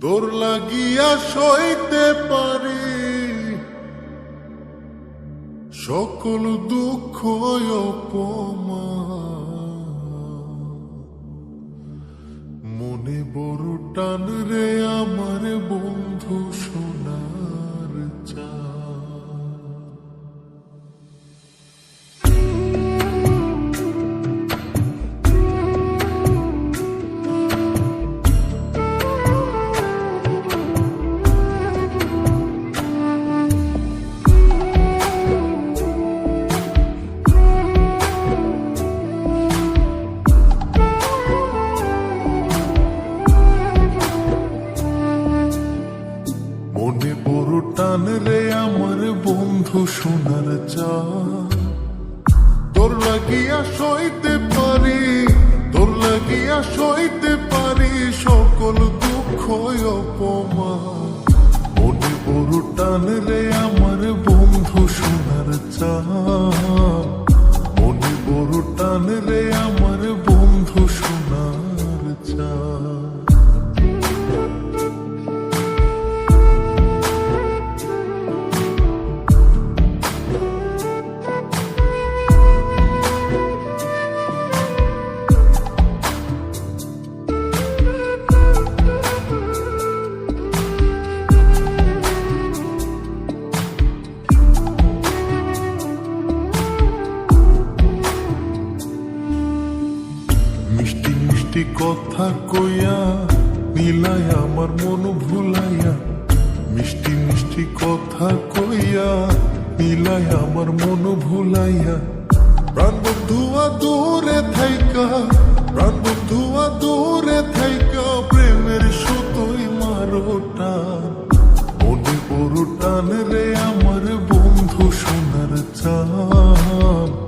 তোর লাগিয়া সইতে পারি। সকল দুঃখ অপমান। মনে বড় টান রে আমার বন্ধু। চা তোর লাগিয়া সইতে পারি, তোর লাগিয়া সইতে পারি সকল দুঃখ অপমা মনে বড় টান রে আমার বন্ধু সোনার চা মিষ্টি কথা কইয়া নীলাই আমার মন ভুলাইয়া, মিষ্টি মিষ্টি কথা কইয়া নীলাই আমার মন ভুলাইয়া। প্রাণ বন্ধুয়া দূরে থাইকা, প্রাণ বন্ধুয়া দূরে থাইকা, প্রেমের সুতোই মারোটা মনে বড় টান রে আমার বন্ধু সোনার চান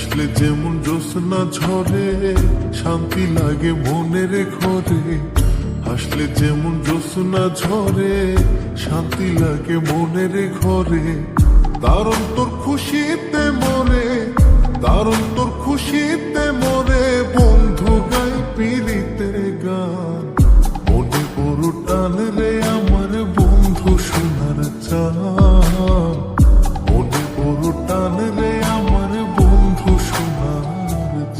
হাসলে যেমন জ্যোৎস্না ঝরে, শান্তি লাগে মনের ঘরে। আসলে যেমন জ্যোৎস্না ঝরে, শান্তি লাগে মনের ঘরে। দারুণ তোর খুশিতে মরে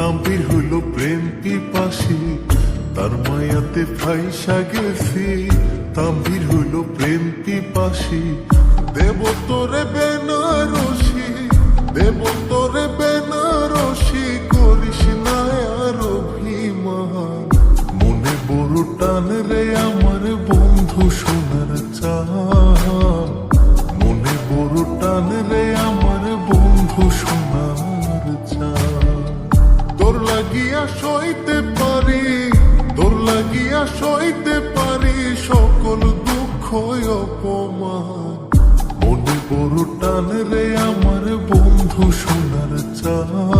তাম্পির হলো প্রেম পিপাসি, তার মায়াতে ফাইসা গেছি। তাম্পির হলো প্রেম পিপাসি দেব তোরে বেনারসি। লাগিয়া সইতে পারি, তোর লাগিয়া সইতে পারি সকল দুঃখ অপমান। মনে বড় টান রে আমার বন্ধু সোনার চান